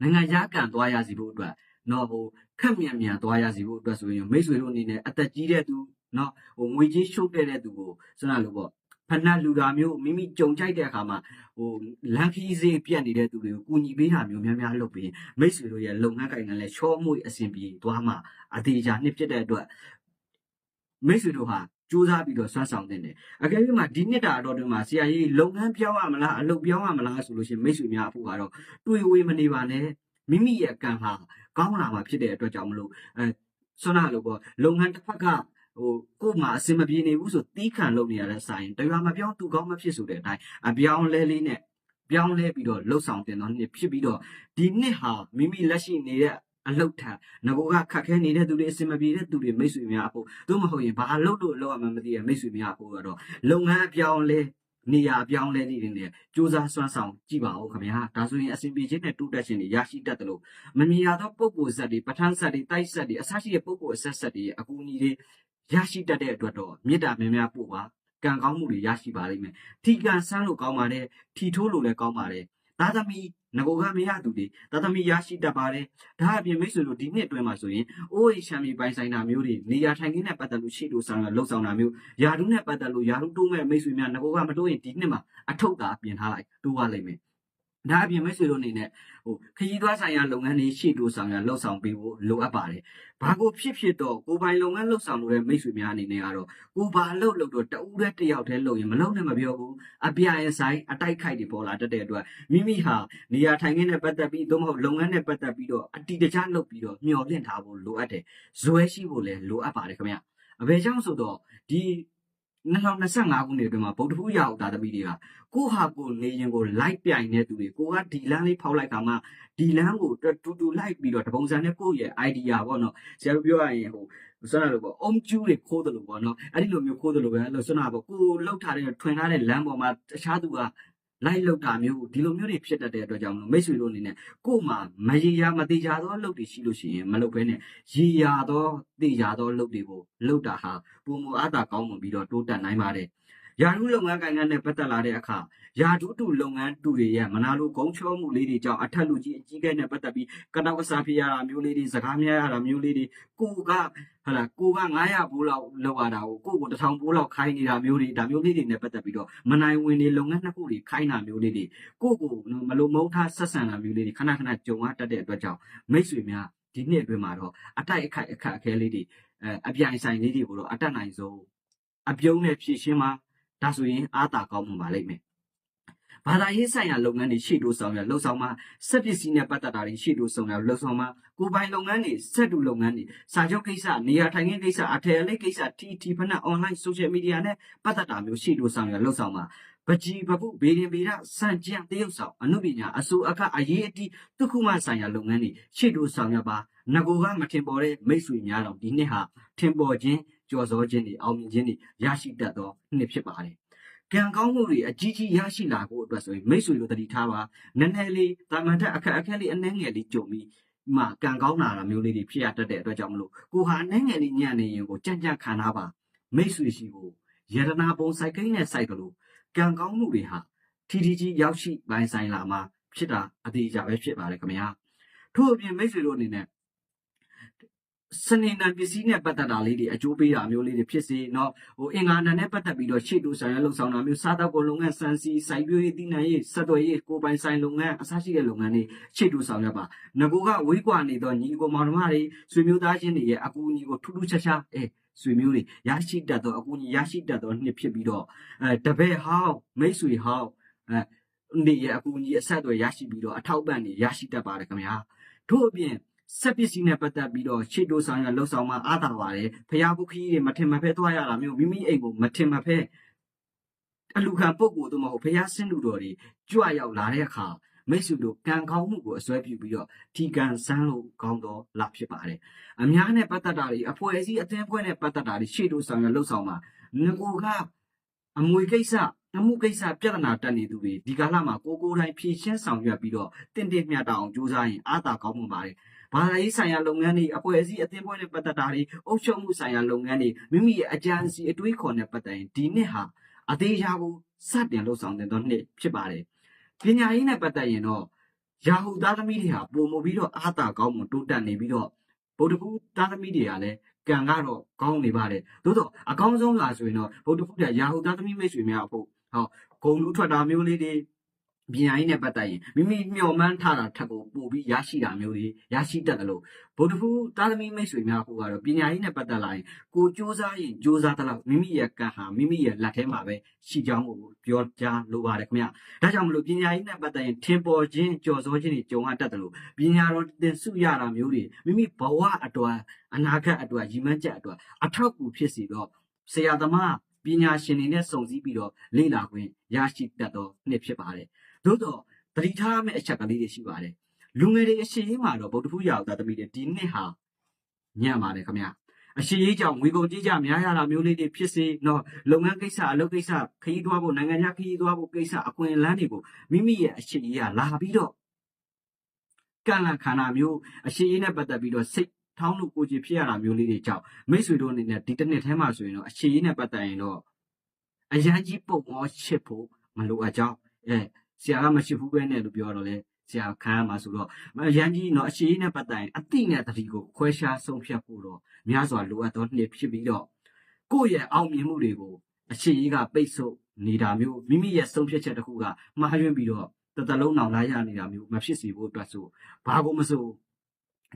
[SPEAKER 1] နိုင်ငံခြားကံသွားရစီဖို့အတွက်တော့ဟိုခက်မြန်မြန်သွားရစီဖို့အတွက်ဆိုရင်မိတ်ဆွေတို့အနေနဲ့အသက်ကြီးတဲ့သူနော်ဟိုငွေကြီးရှုပ်တဲ့တဲ့သူကိုစနလို့ပေါ့ ဖဏတ်လူတာမျိုးမိမိကြုံကြိုက်တဲ့အခါမှာဟိုလန်ခီးစေးပြတ်နေတဲ့သူတွေကိုကူညီပေးတာမျိုးများများလုပ်ပြီးမိတ်ဆွေတို့ရဲ့လုပ်ငန်းကိုင်ငန်းလဲချောမွေ့အဆင်ပြေသွားမှာအသေးချာနှစ်ဖြစ်တဲ့အတွက်မိတ်ဆွေတို့ဟာစူးစမ်းပြီးတော့ဆွမ်းဆောင်တင်တယ်အကယ်၍မှဒီနှစ်တာတော့တွင်မှာဆရာကြီးလုပ်ငန်းပြောင်းရမလားအလုပ်ပြောင်းရမလားဆိုလို့ရှိရင်မိတ်ဆွေများအဖို့ကတော့တွေ့ဝေးမနေပါနဲ့မိမိရဲ့ကံဟာကောင်းလာမှာဖြစ်တဲ့အတွက်ကြောင့်မလို့အဲဆွမ်းနာလို့ပေါ့လုပ်ငန်းတစ်ဖက်က ဟိုကို့မှာအစင်မပြေနေဘူးဆိုတီးခံလုပ်နေရတဲ့ဆိုင်တရားမပြောင်းသူကောင်းမဖြစ်ဆိုတဲ့အတိုင်းအပြောင်းလဲလေးနဲ့ပြောင်းလဲပြီးတော့လှုပ်ဆောင်တင်တော့နှစ်ဖြစ်ပြီးတော့ဒီနှစ်ဟာမိမိလက်ရှိနေတဲ့အလုတ်ထငကိုကခက်ခဲနေတဲ့သူတွေအစင်မပြေတဲ့သူတွေမိတ်ဆွေများအဖို့သို့မဟုတ်ရင်ဘာလုပ်လို့လောက်ရမှမသိတဲ့မိတ်ဆွေများအဖို့ကတော့လုပ်ငန်းအပြောင်းလဲနေရာအပြောင်းလဲနေနေစ조사စွမ်းဆောင်ကြည့်ပါဦးခင်ဗျာဒါဆိုရင်အစဉ်ပြေခြင်းနဲ့တိုးတက်ခြင်းတွေရရှိတတ်တယ်လို့မမြင်ရသောပုံကိုယ်ဇက်တွေပဋ္ဌာန်းဇက်တွေတိုက်ဇက်တွေအစရှိတဲ့ပုံကိုယ်အဆက်ဆက်တွေအကူအညီတွေ ရရှိတတ်တဲ့အတွက်တော့မေတ္တာများများပို့ပါကံကောင်းမှုတွေရရှိပါလိမ့်မယ်ထီကံဆန်းလို့ကောင်းပါတယ်ထီထိုးလို့လည်းကောင်းပါတယ်သားသမီးငကိုကမရသူတွေသားသမီးရရှိတတ်ပါတယ်ဒါအပြင်မိတ်ဆွေတို့ဒီနှစ်အတွင်းမှာဆိုရင်အိုးအိမ်ချမ်းမြေပိုင်ဆိုင်တာမျိုးတွေနေရာထိုင်ခင်းနဲ့ပတ်သက်လို့ရှိလို့ဆောင်ရလှုပ်ဆောင်တာမျိုးယာတုနဲ့ပတ်သက်လို့ယာတုတိုးမဲ့မိတ်ဆွေများငကိုကမတိုးရင်ဒီနှစ်မှာအထုပ်သာပြင်ထားလိုက်တိုးရလိမ့်မယ် ဒါအပြင်မိတ်ဆွေတို့အနေနဲ့ဟိုခရီးသွားဆိုင်ရာလုပ်ငန်းတွေရှေ့တိုးဆောင်ရလှုပ်ဆောင်ပေးဖို့လိုအပ်ပါတယ်။ဘာကိုဖြစ်ဖြစ်တော့ကိုယ်ပိုင်လုပ်ငန်းလှုပ်ဆောင်လို့တဲ့မိတ်ဆွေများအနေနဲ့ကတော့ကိုဘာလှုပ်လို့တော့တဦးတည်းတစ်ယောက်တည်းလှုပ်ရင်မလှုပ်နဲ့မပြောဘူး။အပြိုင်ဆိုင်အတိုက်ခိုက်တွေပေါ်လာတတ်တဲ့အတွက်မိမိဟာနေရာထိုင်ခင်းနဲ့ပတ်သက်ပြီးသို့မဟုတ်လုပ်ငန်းနဲ့ပတ်သက်ပြီးတော့အတီတခြားလုပ်ပြီးတော့မျှော်လင့်ထားဖို့လိုအပ်တယ်။ဇွဲရှိဖို့လည်းလိုအပ်ပါတယ်ခင်ဗျ။အဘယ်ကြောင့်ဆိုတော့ဒီ 2025ခုနှစ်အတွင်းမှာဗုဒ္ဓဖူးရောက်တာတပီတွေကကိုဟာကိုနေရင်ကိုလိုက်ပြိုင်တဲ့သူတွေကိုကဒီလမ်းလေးဖောက်လိုက်တာမှဒီလမ်းကိုတူတူလိုက်ပြီးတော့တပုံစံနဲ့ကိုယ့်ရဲ့ idea ပေါ့နော်ဆရာတို့ပြောရရင်ဟိုဆွမ်းနာလို့ပေါ့အုံကျူးတွေခိုးတယ်လို့ပေါ့နော်အဲ့ဒီလိုမျိုးခိုးတယ်လို့ပဲအဲ့လိုဆွမ်းနာပေါ့ကိုလောက်ထားတဲ့ထွင်ထားတဲ့လမ်းပေါ်မှာတခြားသူက လိုက်လောက်တာမျိုးဒီလိုမျိုးတွေဖြစ်တတ်တဲ့အတွက်ကြောင့်မလို့မိတ်ဆွေတို့အနေနဲ့ကို့မှာမရေရာမသေးကြသောအလုပ်တွေရှိလို့ရှိရင်မလုပ်ဘဲနဲ့ရေရာသောသေရာသောအလုပ်တွေကိုလုပ်တာဟာပုံမအားတာကောင်းမှပြီးတော့တိုးတက်နိုင်ပါတယ် ယာရုလုပ်ငန်းကိုင်ငန်းနဲ့ပတ်သက်လာတဲ့အခါယာဒုတုလုပ်ငန်းတူတွေရဲ့မနာလိုဂုံချောမှုလေးတွေကြောင့်အထက်လူကြီးအကြီးကဲနဲ့ပတ်သက်ပြီးကတောက်ကစားပြရတာမျိုးလေးတွေစကားများရတာမျိုးလေးတွေကိုကဟာလာကိုက900ဘိုးလောက်လောက်ရတာကိုကိုကို1000ဘိုးလောက်ခိုင်းနေတာမျိုးတွေဒါမျိုးလေးတွေနဲ့ပတ်သက်ပြီးတော့မနိုင်ဝင်တွေလုပ်ငန်းနှစ်ခုတွေခိုင်းတာမျိုးလေးတွေကိုကိုမလိုမုန်းထားဆက်ဆံတာမျိုးလေးတွေခဏခဏကြုံရတတ်တဲ့အတွက်ကြောင့်မိတ်ဆွေများဒီနှစ်အတွင်းမှာတော့အတိုက်အခိုက်အခက်အခဲလေးတွေအဲအပြိုင်ဆိုင်လေးတွေကိုတော့အတက်နိုင်ဆုံးအပြုံးနဲ့ဖြည့်ရှင်းမှာ ဒါဆိုရင်အားသာကောင်းမှာပါလိမ့်မယ်ဘာသာရေးဆိုင်ရာလုပ်ငန်းတွေရှေ့တိုးဆောင်ရလှုပ်ဆောင်မှာစက်ပစ္စည်းနဲ့ပတ်သက်တာတွေရှေ့တိုးဆောင်ရလှုပ်ဆောင်မှာကိုယ်ပိုင်လုပ်ငန်းတွေစက်တူလုပ်ငန်းတွေစာချုပ်ကိစ္စနေရာထိုင်ခင်းကိစ္စအထည်အလိပ်ကိစ္စ TT ဖနက် online social media နဲ့ပတ်သက်တာမျိုးရှေ့တိုးဆောင်ရလှုပ်ဆောင်မှာပကြီးပပုဘေးရင်ဘေရစံကြံတရုပ်ဆောင်အနုပညာအစိုးအခအရေးအတီးတစ်ခုမှဆိုင်ရာလုပ်ငန်းတွေရှေ့တိုးဆောင်ရပါငကိုကမထင်ပေါ်တဲ့မိတ်ဆွေများတော့ဒီနှစ်ဟာထင်ပေါ်ခြင်း ကြော်စောခြင်းတွေအောင်မြင်ခြင်းတွေရရှိတတ်သောနှစ်ဖြစ်ပါတယ်ကံကောင်းမှုတွေအကြီးကြီးရရှိလာဖို့အတွက်ဆိုရင်မိတ်ဆွေတို့တတိထားပါနည်းနည်းလေးတာမန်တက်အခက်အခဲလေးအနှဲငယ်လေးကြုံပြီးမှကံကောင်းလာတာမျိုးလေးတွေဖြစ်ရတတ်တဲ့အတွက်ကြောင့်မလို့ကိုဟာအနှဲငယ်လေးညံ့နေရင်ကိုကြံ့ကြံ့ခံထားပါမိတ်ဆွေရှိကိုယတနာပုံစိုက်ကိန်းနဲ့စိုက်ကလို့ကံကောင်းမှုတွေဟာထီထီကြီးရောက်ရှိပိုင်းဆိုင်လာမှာဖြစ်တာအသေးအချာပဲဖြစ်ပါတယ်ခင်ဗျာထို့အပြင်မိတ်ဆွေတို့အနေနဲ့ စနေနံပစ္စည်းနဲ့ပတ်သက်တာလေးတွေအကျိုးပေးတာမျိုးလေးတွေဖြစ်စေเนาะဟိုအင်္ဂါနံနဲ့ပတ်သက်ပြီးတော့ရှေ့တူဆိုင်ရလှုပ်ဆောင်တာမျိုးစားတော့ကိုလုပ်ငန်းစံစီစိုက်ပျိုးရေးတိနံရေးစက်တော်ရေးကိုပိုင်ဆိုင်လုပ်ငန်းအစရှိတဲ့လုပ်ငန်းတွေရှေ့တူဆောင်ရပါငကိုကဝေးကွာနေတော့ညီကိုမောင်နှမတွေဆွေမျိုးသားချင်းတွေရဲ့အကူအညီကိုထူးထူးခြားခြားအဲဆွေမျိုးတွေရရှိတတ်တော့အကူအညီရရှိတတ်တော့နှစ်ဖြစ်ပြီးတော့အဲတပည့်ဟောင်းမိတ်ဆွေဟောင်းအဲနေရဲ့အကူအညီအဆက်အသွယ်ရရှိပြီးတော့အထောက်ပံ့တွေရရှိတတ်ပါတယ်ခင်ဗျာထို့အပြင် ဆက်ပစ္စည်းနဲ့ပတ်သက်ပြီးတော့ရှေ့တိုးဆောင်ရလှုပ်ဆောင်မှအားသာပါတယ်ဖျားဖုခီးတွေမထင်မဖဲသွားရတာမျိုးမိမိအိမ်ကိုမထင်မဖဲအလူခံပုတ်ကိုတို့မဟုတ်ဖျားဆင်းလူတော်တွေကြွရောက်လာတဲ့အခါမိတ်ဆွေတို့ကံကောင်းမှုကိုအစွဲပြုပြီးတော့ဒီကံစမ်းလို့ကောင်းတော့လာဖြစ်ပါတယ်အများနဲ့ပတ်သက်တာတွေအဖွဲ့အစည်းအသင်းအဖွဲ့နဲ့ပတ်သက်တာတွေရှေ့တိုးဆောင်ရလှုပ်ဆောင်မှငကိုကအမွေကိစ္စအမှုကိစ္စပြဿနာတက်နေသူတွေဒီကာလမှာကိုကိုယ်တိုင်ဖြည့်ရှင်းဆောင်ရွက်ပြီးတော့တင့်တင့်မြတ်တအောင်ကြိုးစားရင်အားသာကောင်းမှုပါတယ် ဘာသာရေးဆိုင်ရာလုပ်ငန်းတွေအဖွဲ့အစည်းအသင်းဖွဲ့နဲ့ပတ်သက်တာတွေအုပ်ချုပ်မှုဆိုင်ရာလုပ်ငန်းတွေမိမိရဲ့အကြံစီအတွေးခေါ်နဲ့ပတ်သက်ရင်ဒီနှစ်ဟာအသေးချာကိုစတင်လှုပ်ဆောင်တဲ့တော့နှစ်ဖြစ်ပါတယ်ပညာရေးနဲ့ပတ်သက်ရင်တော့ရာဟုသားသမီးတွေဟာပုံမပြီးတော့အားသာကောင်းမှုတိုးတက်နေပြီးတော့ဗုဒ္ဓဘုသားသမီးတွေကလည်းကံကတော့ကောင်းနေပါတယ်သို့တော့အကောင်းဆုံးလာဆိုရင်တော့ဗုဒ္ဓဘုရားရာဟုသားသမီးမိတ်ဆွေများအဖို့ဟောဂုံလူထွက်တာမျိုးလေးတွေ ပညာရေးနဲ့ပတ်သက်ရင်မိမိမျှော်မှန်းထားတာထက်ကိုပို့ပြီးရရှိတာမျိုးတွေရရှိတတ်တယ်လို့ဗုဒ္ဓဘုသားသမီးမိတ်ဆွေများကိုကတော့ပညာရေးနဲ့ပတ်သက်လာရင်ကိုစူးစမ်းရင်စူးစမ်းတဲ့လောက်မိမိရဲ့ကံဟာမိမိရဲ့လက်ထဲမှာပဲရှိကြောင်းကိုပြောကြားလိုပါတယ်ခင်ဗျဒါကြောင့်မလို့ပညာရေးနဲ့ပတ်သက်ရင်ထင်ပေါ်ခြင်းကြော်စောခြင်းတွေကြုံရတတ်တယ်လို့ပညာတော်တင်စုရတာမျိုးတွေမိမိဘဝအတွက်အနာဂတ်အတွက်ရည်မှန်းချက်အတွက်အထောက်အကူဖြစ်စီတော့ဆရာသမားပညာရှင်တွေနဲ့စုံစည်းပြီးတော့လေ့လာခွင့်ရရှိတတ်သောနှစ်ဖြစ်ပါတယ်။ သို့တော့တတိထားမယ့်အချက်ကလေးတွေရှိပါတယ်။လူငယ်တွေအရှိရေးမှာတော့ဗုဒ္ဓဖူးရာသာသမီတွေဒီနှစ်ဟာညံ့ပါတယ်ခင်ဗျာ။အရှိရေးကြောင့်ငွေကုန်ကြေးကြများရတာမျိုးလေးတွေဖြစ်စေတော့လုပ်ငန်းကိစ္စအလုပ်ကိစ္စခရီးသွားဖို့နိုင်ငံခြားခရီးသွားဖို့ကိစ္စအခွင့်အလမ်းတွေကိုမိမိရဲ့အရှိရေးကလာပြီးတော့ကန့်လန့်ခန္ဓာမျိုးအရှိရေးနဲ့ပတ်သက်ပြီးတော့စိတ်ထောင်းလို့ကိုကြည်ဖြစ်ရတာမျိုးလေးတွေကြောင့်မိတ်ဆွေတို့အနေနဲ့ဒီတစ်နှစ်ထဲမှာဆိုရင်တော့အခြေရေးနဲ့ပတ်သက်ရင်တော့အရန်ကြီးပုံအောင်ချစ်ဖို့မလိုအပ်ကြောင်းအဲ ဆရာကမရှိဘူးပဲနဲ့လို့ပြောတော့လေဆရာခံရမှာဆိုတော့အရန်ကြီးတော့အခြေရေးနဲ့ပတ်သက်ရင်အတိနဲ့တတိကိုခွဲခြားဆုံးဖြတ်ဖို့တော့များစွာလိုအပ်သောနှစ်ဖြစ်ပြီးတော့ကိုယ့်ရဲ့အောင်မြင်မှုတွေကိုအခြေရေးကပိတ်ဆို့နေတာမျိုးမိမိရဲ့ဆုံးဖြတ်ချက်တစ်ခုကမှားယွင်းပြီးတော့တတလုံးအောင်လာရနေတာမျိုးမဖြစ်စေဖို့အတွက်ဆိုဘာကိုမဆို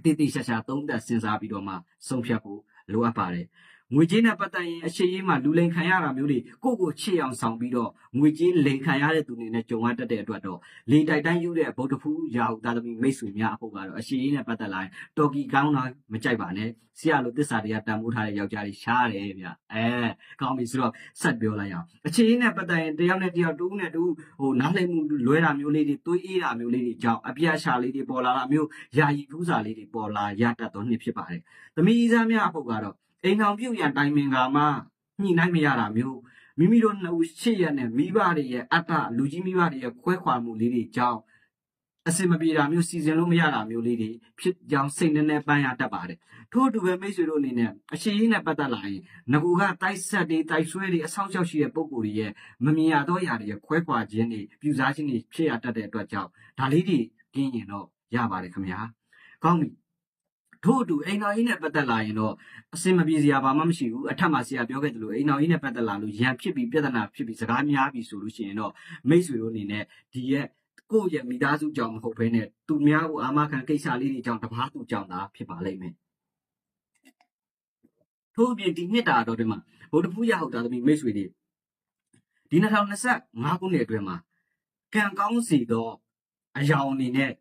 [SPEAKER 1] တိတိကျကျသုံးသပ်စဉ်းစားပြီးတော့မှဆုံးဖြတ်ဖို့လိုအပ်ပါတယ် ငွေကြေးနဲ့ပတ်သက်ရင်အရှိရေးမှာလူလိန်ခံရတာမျိုးတွေကိုယ့်ကိုချစ်အောင်ဆောင်ပြီးတော့ငွေကြေးလိန်ခံရတဲ့သူတွေနဲ့ကြုံရတတ်တဲ့အတွက်တော့လေတိုက်တိုင်းယူတဲ့ဗုဒ္ဓဖူးရာဟုသားသမီးမိတ်ဆွေများအဖို့ကတော့အရှိရေးနဲ့ပတ်သက်လာရင်တော်ကီကောင်းတာမကြိုက်ပါနဲ့ဆရာလိုတစ္ဆာတွေကတန်ဖိုးထားတဲ့ယောက်ျားတွေရှားတယ်ဗျအဲကောင်းပြီဆိုတော့ဆက်ပြောလိုက်အောင်အရှိရေးနဲ့ပတ်သက်ရင်တယောက်နဲ့တယောက်တူးနဲ့တူးဟိုနားလည်မှုလွဲတာမျိုးလေးတွေသွေးအေးတာမျိုးလေးတွေကြောင့်အပြတ်ရှာလေးတွေပေါ်လာတာမျိုးယာယီဖူးစာလေးတွေပေါ်လာရတတ်သောနှစ်ဖြစ်ပါတယ်သမီးစားများအဖို့ကတော့ အိမ်အောင်ပြုတ်ရန်တိုင်ပင်ကမှညှိနှိုင်းမရတာမျိုးမိမိတို့နှစ်ဦးရှေ့ရနဲ့မိဘတွေရဲ့အတ္တလူကြီးမိဘတွေရဲ့ခွဲခွာမှုလေးတွေကြောင့်အစင်မပြေတာမျိုးစီစဉ်လို့မရတာမျိုးလေးတွေဖြစ်ကြောင်းစိတ်နဲ့နဲ့ပန်းရတတ်ပါတယ်ထို့အတူပဲမိတ်ဆွေတို့အနေနဲ့အရှိရေးနဲ့ပတ်သက်လာရင်ငကူကတိုက်ဆက်တွေတိုက်ဆွဲတွေအဆောက်အအုံရှိတဲ့ပုံကိုယ်တွေရဲ့မမြင်ရတော့ရာတွေရဲ့ခွဲခွာခြင်းတွေပြူစားခြင်းတွေဖြစ်ရတတ်တဲ့အတွက်ကြောင့်ဒါလေးတွေကင်းရင်တော့ရပါတယ်ခင်ဗျာကောင်းပြီ ထို့အတူအိမ်တော်ကြီးနဲ့ပတ်သက်လာရင်တော့အစင်မပြေစရာဘာမှမရှိဘူးအထက်မှာဆရာပြောခဲ့သလိုအိမ်တော်ကြီးနဲ့ပတ်သက်လာလို့ရန်ဖြစ်ပြီးပြဿနာဖြစ်ပြီးစကားများပြီးဆိုလို့ရှိရင်တော့မိတ်ဆွေတို့အနေနဲ့ဒီရဲ့ကိုယ့်ရဲ့မိသားစုကြောင့်မဟုတ်ဘဲနဲ့သူများကိုအာမခံကိစ္စလေးတွေကြောင့်တပားသူကြောင့်သာဖြစ်ပါလိမ့်မယ်ထို့အပြင်ဒီနှစ်တာတော့ဒီမှာဗုဒ္ဓဖူးရဟုတ်တာသမီးမိတ်ဆွေတွေဒီ2025ခုနှစ်အတွင်းမှာကံကောင်းစီသောအယောင်အနေနဲ့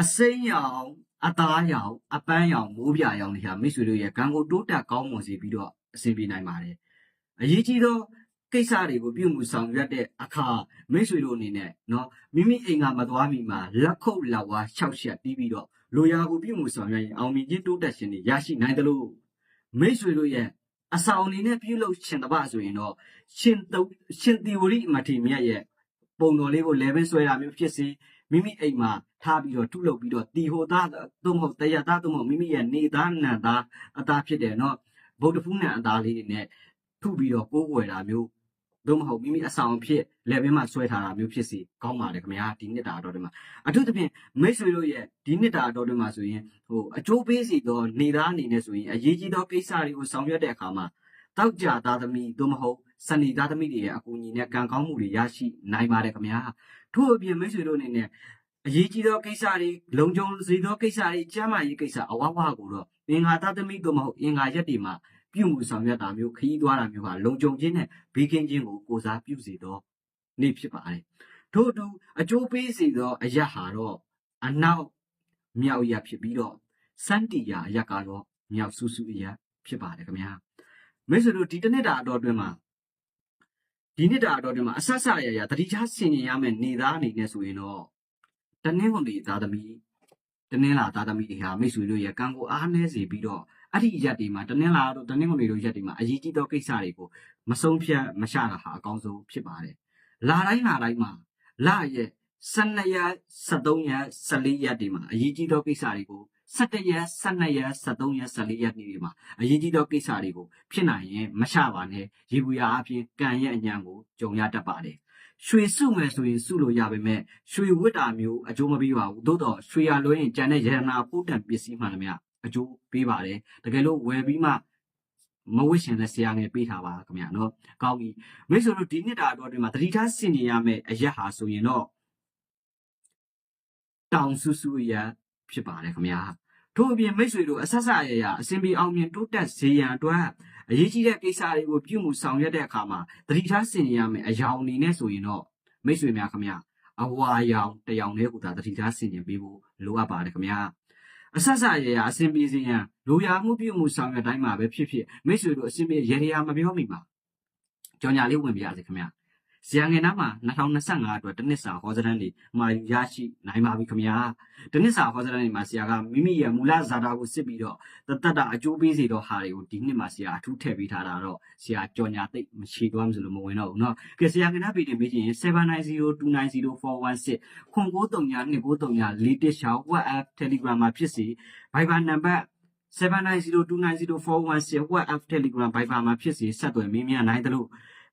[SPEAKER 1] အစိမ်းရောင် အသားရောင်အပန်းရောင်မိုးပြာရောင်တွေဟာမိတ်ဆွေတို့ရဲ့ကံကိုတိုးတက်ကောင်းမွန်စေပြီးတော့အဆင်ပြေနိုင်ပါတယ်။အရေးကြီးသောကိစ္စတွေကိုပြုမှုဆောင်ရွက်တဲ့အခါမိတ်ဆွေတို့အနေနဲ့နော်မိမိအိမ်ကမသွားမီမှာလက်ခုပ်လက်ဝါးရှောက်ရှက်ပြီးပြီးတော့လိုရာကိုပြုမှုဆောင်ရွက်ရင်အောင်မြင်ခြင်းတိုးတက်ခြင်းတွေရရှိနိုင်တယ်လို့မိတ်ဆွေတို့ရဲ့အဆောင်အနေနဲ့ပြုလုပ်ရှင်တပဆိုရင်တော့ရှင်ရှင် theory မထေမြတ်ရဲ့ပုံတော်လေးကို level ဆွဲတာမျိုးဖြစ်စေ မိမိအိမ်မှာထားပြီးတော့ထုလုပ်ပြီးတော့တီဟိုသားသို့မဟုတ်တရသားသို့မဟုတ်မိမိရဲ့နေသားနံသားအသားဖြစ်တယ်နော်ဗုဒ္ဓဖူးနံအသားလေးတွေနဲ့ထုပြီးတော့ကိုးကွယ်တာမျိုးသို့မဟုတ်မိမိအဆောင်ဖြစ်လက်ဘင်းမှာဆွဲထားတာမျိုးဖြစ်စီကောင်းပါတယ်ခင်ဗျာဒီနှစ်တာတော်တွေမှာအထူးသဖြင့်မိတ်ဆွေတို့ရဲ့ဒီနှစ်တာတော်တွေမှာဆိုရင်ဟိုအကျိုးပေးစီတော့နေသားအနေနဲ့ဆိုရင်အရေးကြီးသောကိစ္စတွေကိုဆောင်ရွက်တဲ့အခါမှာတောက်ကြသားသမီးသို့မဟုတ်စနေသားသမီးတွေရဲ့အကူအညီနဲ့ကံကောင်းမှုတွေရရှိနိုင်ပါတယ်ခင်ဗျာ ထို့အပြင်မိတ်ဆွေတို့အနေနဲ့အရေးကြီးသောကိစ္စတွေလုံခြုံစေသောကိစ္စတွေကျမ်းမာရေးကိစ္စအဝဝကိုတော့အင်္ဂါသားသမီးသို့မဟုတ်အင်္ဂါရက်တွေမှာပြုမှုဆောင်ရွက်တာမျိုးခရီးသွားတာမျိုးဟာလုံခြုံခြင်းနဲ့ဘေးကင်းခြင်းကိုကိုစားပြုစေသောနေ့ဖြစ်ပါတယ်။ထို့အတူအကျိုးပေးစေသောအရက်ဟာတော့အနောက်မြောက်ရက်ဖြစ်ပြီးတော့စန္တီယာအရက်ကတော့မြောက်ဆူဆူအရက်ဖြစ်ပါတယ်ခင်ဗျာ။မိတ်ဆွေတို့ဒီတစ်နှစ်တာအတော်အတွင်းမှာ ဒီနှစ်တာအတော်အတွင်းမှာအဆက်ဆက်ရရတတိချဆင်ញင်ရမယ့်နေသားအနေနဲ့ဆိုရင်တော့တနင်္ဂနွေသားသမီးတနင်္လာသားသမီးတွေဟာမိတ်ဆွေတို့ရဲ့ကံကိုအားနည်းစေပြီးတော့အဲ့ဒီရက်တွေမှာတနင်္လာတို့တနင်္ဂနွေတို့ရက်တွေမှာအရေးကြီးသောကိစ္စတွေကိုမဆုံးဖြတ်မရှတာဟာအကောင်းဆုံးဖြစ်ပါတယ်။လာတိုင်းလာတိုင်းမှာလရဲ့12ရက်13ရက်14ရက်တွေမှာအရေးကြီးသောကိစ္စတွေကို 17ရက်12ရက်13ရက်14ရက်တွေမှာအရေးကြီးသောကိစ္စတွေကိုဖြစ်နိုင်ရင်မရှပါနဲ့ရေဘူးရအပြင်ကံရဲ့အညံကိုကြုံရတတ်ပါတယ်။ရွှေစုမယ်ဆိုရင်စုလို့ရပါမယ်။ရွှေဝတ်တာမျိုးအကျိုးမပေးပါဘူး။သို့တော့ရွှေရလွှဲရင်ကြံတဲ့ရတနာပို့တံပစ္စည်းမှန်တယ်မြတ်အကျိုးပေးပါတယ်တကယ်လို့ဝယ်ပြီးမှမဝစ်ရှင်တဲ့ဆရာငယ်ပေးထားပါခင်ဗျာနော်ကောင်းပြီမိတ်ဆွေတို့ဒီနှစ်တာတော့ဒီမှာတတိထားဆင်နေရမယ့်အရက်ဟာဆိုရင်တော့တောင်ဆူဆူရ ဖြစ်ပါတယ်ခင်ဗျာထို့အပြင်မိတ်ဆွေတို့အဆက်ဆက်ရရအစဉ်ပြေအောင်မြင်တိုးတက်စေရန်အတွက်အရေးကြီးတဲ့ကိစ္စတွေကိုပြုမှုဆောင်ရွက်တဲ့အခါမှာတတိထားဆင်နေရမယ့်အယောင်အနေနဲ့ဆိုရင်တော့မိတ်ဆွေများခင်ဗျာအဝါရောင်တရောင်လေးကိုသာတတိထားဆင်ကျင်ပေးဖို့လိုအပ်ပါတယ်ခင်ဗျာအဆက်ဆက်ရရအစဉ်ပြေစေရန်လိုရာမှုပြုမှုဆောင်ရွက်တိုင်းမှာပဲဖြစ်ဖြစ်မိတ်ဆွေတို့အစဉ်ပြေရေရရာမပြောမိပါကြော်ညာလေးဝင်ပြရစေခင်ဗျာ ဇာငယ်နာမှာ2025အတွက်တနစ်စာဟောစတန်းတွေမှာယူရရှိနိုင်ပါပြီခင်ဗျာတနစ်စာဟောစတန်းတွေမှာဆရာကမိမိရဲ့မူလဇာတာကိုစစ်ပြီးတော့တတ်တအကျိုးပေးစေတော့ဟာတွေကိုဒီနှစ်မှာဆရာအထူးထည့်ပေးထားတာတော့ဆရာကြော်ညာသိပ်မရှိသွားမှဆိုလို့မဝင်တော့ဘူးเนาะကဲဆရာငယ်နာပြည်တင်ပေးချင်ရင်79029041ခွန်939 293လေးတစ်ရှောင်း WhatsApp Telegram မှာဖြစ်စီ Viber နံပါတ်7902904116 WhatsApp Telegram Viber မှာဖြစ်စီဆက်သွယ်မေးမြန်းနိုင်တယ်လို့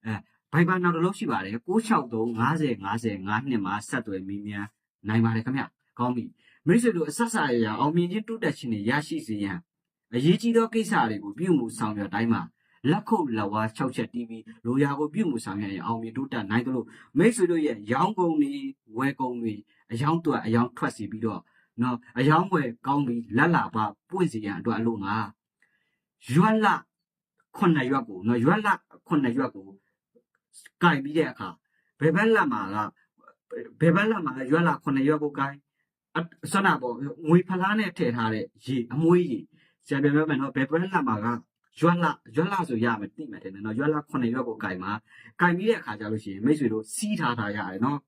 [SPEAKER 1] အဲ Viber နောက်တစ်လုံးရှိပါတယ်663 50 50 52မှာဆက်သွယ်မေးမြန်းနိုင်ပါတယ်ခင်ဗျကောင်းပြီမိတ်ဆွေတို့အဆက်စာရရအောင်မြင်ခြင်းတိုးတက်ခြင်းတွေရရှိစေရန်အရေးကြီးသောကိစ္စတွေကိုပြုမှုဆောင်ရွက်တိုင်းမှာလက်ခုပ်လက်ဝါး6ချက်တီးပြီးလိုရာကိုပြုမှုဆောင်ရွက်ရင်အောင်မြင်တိုးတက်နိုင်တယ်လို့မိတ်ဆွေတို့ရဲ့ရောင်းကုန်တွေဝယ်ကုန်တွေအယောင်းတွက်အယောင်းထွက်စီပြီးတော့နော်အယောင်းဝယ်ကောင်းပြီးလက်လာပါပွင့်စီရန်အတွက်အလို့ငါရွက်လခုနှစ်ရွက်ကိုနော်ရွက်လခုနှစ်ရွက်ကို ကင်ပြီးတဲ့အခါဘယ်ဘက်လက်မှာကဘယ်ဘက်လက်မှာရွက်လာခုနှစ်ရွက်ကိုကင်ဆနာပေါ်ငွေဖလားနဲ့ထည့်ထားတဲ့ရေအမွှေးရေဆရာပြန်ပြောမယ်နော်ဘယ်ဘက်လက်မှာကရွက်လာရွက်လာဆိုရမယ်သိမယ်တဲ့နော်ရွက်လာခုနှစ်ရွက်ကိုကင်မှာကင်ပြီးတဲ့အခါကျလို့ရှိရင်မိတ်ဆွေတို့စီးထားထားရတယ်နော်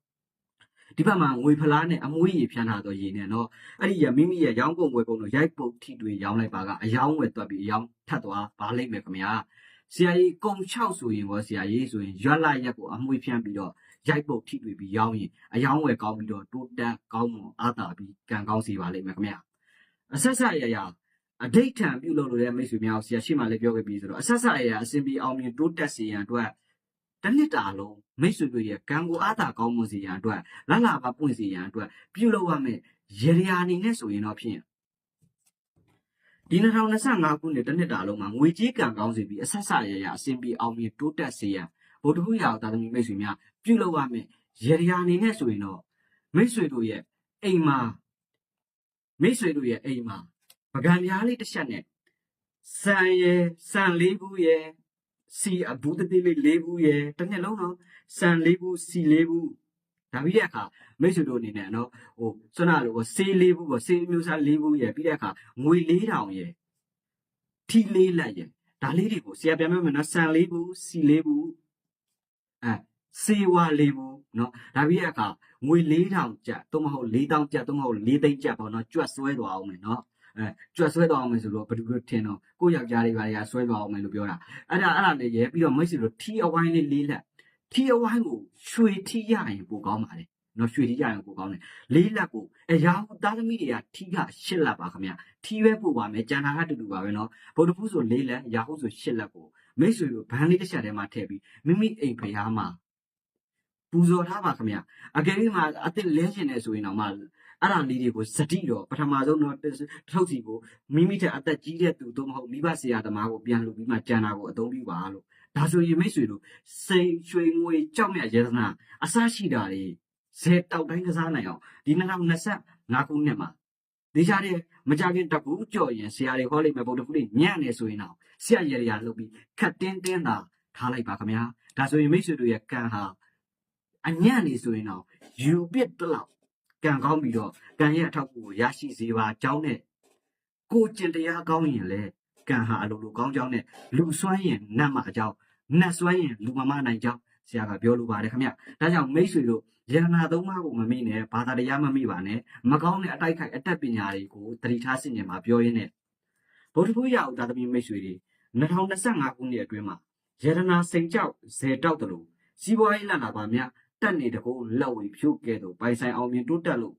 [SPEAKER 1] ဒီဘက်မှာငွေဖလားနဲ့အမွှေးရေဖြန်းထားသောရေနဲ့နော်အဲ့ဒီရမိမိရဲ့ရောင်းကုန်ဝယ်ကုန်တို့ရိုက်ပုတ်ထိတွေရောင်းလိုက်ပါကအယောင်းဝယ်သွက်ပြီးအယောင်းထပ်သွားပါလိမ့်မယ်ခင်ဗျာ ဆရာကြီးကုံ6ဆိုရင်ရောဆရာကြီးဆိုရင်ရွက်လိုက်ရက်ကိုအမွှေးဖြန်းပြီးတော့ရိုက်ပုတ်ထိတွေပြီးရောင်းရင်အယောင်းဝယ်ကောင်းပြီးတော့တိုးတက်ကောင်းမွန်အားတာပြီးကံကောင်းစေပါလိမ့်မယ်ခင်ဗျာအဆက်ဆက်ရရအဒိဋ္ဌံပြုလုပ်လို့တဲ့မိတ်ဆွေများကိုဆရာရှိမှလည်းပြောခဲ့ပြီးဆိုတော့အဆက်ဆက်ရရအစဉ်ပြေအောင်မြင်တိုးတက်စေရန်အတွက်တစ်နှစ်တာလုံးမိတ်ဆွေတို့ရဲ့ကံကိုအားသာကောင်းမွန်စေရန်အတွက်လလပါပွင့်စေရန်အတွက်ပြုလုပ်ရမယ်ရေရာအနေနဲ့ဆိုရင်တော့ဖြင့် ဒီ2025ခုနှစ်တစ်နှစ်တာလုံးမှာငွေကြေးကံကောင်းစေပြီးအဆက်ဆက်ရရအစဉ်ပြေအောင်မြင်တိုးတက်စေရန်ဗုဒ္ဓဘုရားသာသမီမိတ်ဆွေများပြုလုပ်ရမယ်ရေရာအနေနဲ့ဆိုရင်တော့မိတ်ဆွေတို့ရဲ့အိမ်မှာမိတ်ဆွေတို့ရဲ့အိမ်မှာပကံပြားလေးတစ်ချက်နဲ့စံရယ်စံလေးခုရယ်စီအဘူးတတိလေး၄ဘူးရယ်တစ်နှစ်လုံးနော်စံ၄ဘူးစီ၄ဘူး ဒါပြီးတဲ့အခါမိတ်ဆွေတို့အနေနဲ့နော်ဟိုစွမ်းနာလို့ပေါ့ဆေး၄ဘူးပေါ့ဆေးမျိုးစား၄ဘူးရယ်ပြီးတဲ့အခါငွေ၄တောင်ရယ်ထီလေးလက်ရယ်ဒါလေးတွေကိုဆရာပြန်ပြောမယ်နော်စံ၄ဘူးစီ၄ဘူးအဲစေဝါ၄ဘူးနော်ဒါပြီးတဲ့အခါငွေ၄တောင်ကျပ်သို့မဟုတ်၄တောင်ကျပ်သို့မဟုတ်၄သိန်းကျပ်ပေါ့နော်ကြွတ်ဆွဲသွားအောင်မယ်နော်အဲကြွတ်ဆွဲသွားအောင်မယ်ဆိုတော့ဘယ်သူလို့ထင်တော့ကိုယ့်ယောက်ျားလေးပါတွေကဆွဲသွားအောင်မယ်လို့ပြောတာအဲ့ဒါအဲ့ဒါလေးရဲပြီးတော့မိတ်ဆွေတို့ထီအဝိုင်းလေးလေးလက် ထီအဝိုင်းကိုရွှေထီရရင်ပိုကောင်းပါလေနော်ရွှေထီရရင်ပိုကောင်းတယ်လေးလက်ကိုအရာဟုသားသမီးတွေကထီကရှစ်လက်ပါခင်ဗျထီပဲပို့ပါမယ်ကျန်တာကတူတူပါပဲနော်ဗုဒ္ဓဖူးဆိုလေးလက်ရာဟုဆိုရှစ်လက်ကိုမိတ်ဆွေတို့ဘန်းလေးတစ်ချက်ထဲမှာထည့်ပြီးမိမိအိမ်ဖျားမှာပူဇော်ထားပါခင်ဗျအကယ်၍မှာအစ်စ်လဲရှင်နေဆိုရင်တော့မှအဲ့ဒါလေးတွေကိုစတိတော့ပထမဆုံးတော့ထုတ်စီကိုမိမိတဲ့အသက်ကြီးတဲ့သူတို့မဟုတ်မိဘဆရာသမားကိုပြန်လူပြီးမှကြံတာကိုအသုံးပြုပါလို့ ဒါဆိုရင်မိတ်ဆွေတို့စိန်ရွှေငွေကြောက်မြတ်ရေသနာအစရှိတာတွေဇေတောက်တိုင်းကစားနိုင်အောင်ဒီ2025ခုနှစ်မှာဒေချာတဲ့မကြခင်တကူကြော်ရင်ဆရာတွေဟောလိမ့်မယ်ဗုဒ္ဓဖူးတွေညံ့နေဆိုရင်တော့ဆရာရရလုပ်ပြီးခတ်တင်းတင်းသာထားလိုက်ပါခင်ဗျာဒါဆိုရင်မိတ်ဆွေတို့ရဲ့ကံဟာအညံ့နေဆိုရင်တော့ယူပစ်တလောက်ကံကောင်းပြီးတော့ကံရဲ့အထောက်အကူကိုရရှိစေပါကြောင်းနဲ့ကိုကျင့်တရားကောင်းရင်လေကံဟာအလိုလိုကောင်းကြောင်းနဲ့လူစွမ်းရင်နတ်မအကြောင်း နတ်စွမ်းရင်လူမမနိုင်ကြောင်းဆရာကပြောလိုပါတယ်ခင်ဗျဒါကြောင့်မိတ်ဆွေတို့ယန္နာသုံးပါးကိုမမိနဲ့ဘာသာတရားမမိပါနဲ့မကောင်းတဲ့အတိုက်ခိုက်အတက်ပညာတွေကိုတတိထားစင်ကြမှာပြောရင်းနဲ့ဗုဒ္ဓဘုရားဥဒါသမီမိတ်ဆွေတွေ2025ခုနှစ်အတွင်းမှာယန္နာစိန်ကြောက်ဇေတောက်တယ်လို့စီးပွားရေးလန္နာပါများတက်နေတကောလက်ဝေဖြုတ်ကဲ့သို့ပိုင်ဆိုင်အောင်မြင်တိုးတက်လို့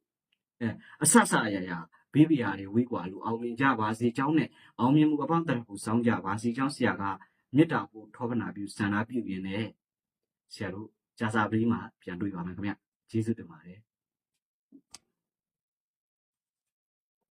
[SPEAKER 1] အဲအဆဆအရာရာဘေးဘီယာတွေဝေးကွာလို့အောင်မြင်ကြပါစေကြောင်းနဲ့အောင်မြင်မှုအပေါင်းတရကိုစောင်းကြပါစေကြောင်းဆရာက မေတ္တာကိုထောပနာပြုစန္ဒပြုရင်းနဲ့ဆရာတို့ဂျာစာပလီမှာပြန်တွေ့ပါမယ်ခင်ဗျကျေးဇူးတင်ပါတယ်